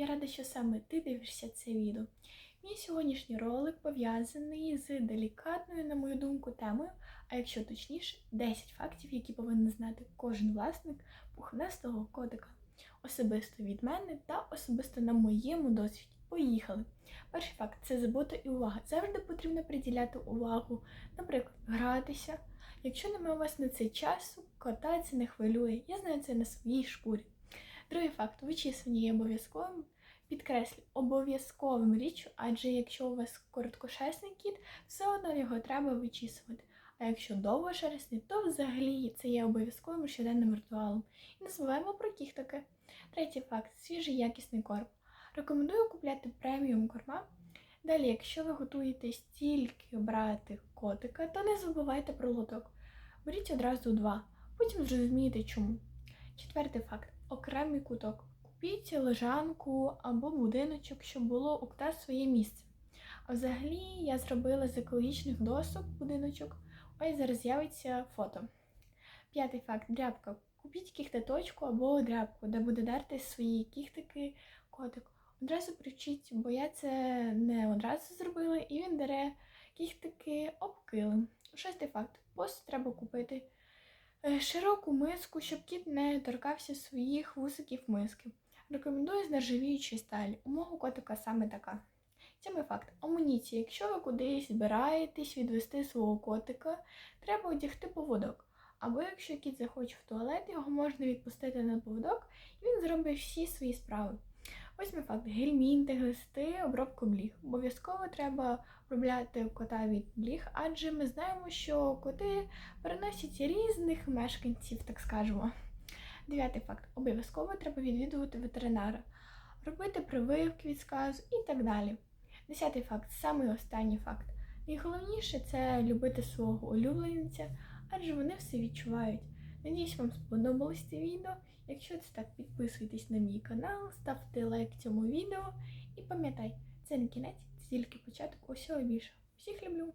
Я рада, що саме ти дивишся це відео. Мій сьогоднішній ролик пов'язаний з делікатною, на мою думку, темою, а якщо точніше, 10 фактів, які повинен знати кожен власник пухнастого котика. Особисто від мене та особисто на моєму досвіді. Поїхали! Перший факт це забота і увага. Завжди потрібно приділяти увагу, наприклад, гратися. Якщо немає у вас на це часу, кота це не хвилює. Я знаю це на своїй шкурі. Другий факт вичісування є обов'язковим. Підкреслю, обов'язковим річчю, адже якщо у вас короткошерстний кіт, все одно його треба вичісувати. А якщо довгошерстний, то взагалі це є обов'язковим щоденним ритуалом. І не забуваємо про кіхтики. Третій факт свіжий якісний корм. Рекомендую купляти преміум корма. Далі, якщо ви готуєтесь тільки брати котика, то не забувайте про лоток. Беріть одразу два, потім зрозумієте чому. Четвертий факт окремий куток. Купіть лежанку або будиночок, щоб було у кота своє місце. А взагалі я зробила з екологічних досок будиночок. Ось зараз з'явиться фото. П'ятий факт дрябка. Купіть кіхтеточку або дрябку, де буде дерти свої кіхтики котик. Одразу привчіть, бо я це не одразу зробила, і він дере кіхтики об килим. Шостий факт. Посуд треба купити широку миску, щоб кіт не торкався своїх вусиків миски. Рекомендую з нержавіючої сталі. У мого котика саме така. Сьомий факт. Амуніція. Якщо ви кудись збираєтесь відвести свого котика, треба одягти поводок. Або якщо кіт захоче в туалет, його можна відпустити на поводок, і він зробить всі свої справи. Восьмий факт. Гельмінти, глисти, обробку бліг. Обов'язково треба обробляти кота від бліг, адже ми знаємо, що коти переносять різних мешканців, так скажемо. Дев'ятий факт. Обов'язково треба відвідувати ветеринара, робити прививки від сказу і так далі. Десятий факт, самий останній факт. Найголовніше це любити свого улюбленця, адже вони все відчувають. Надіюсь, вам сподобалось це відео. Якщо це так, підписуйтесь на мій канал, ставте лайк цьому відео і пам'ятай, це не кінець, це тільки початок усього більше. Всіх люблю!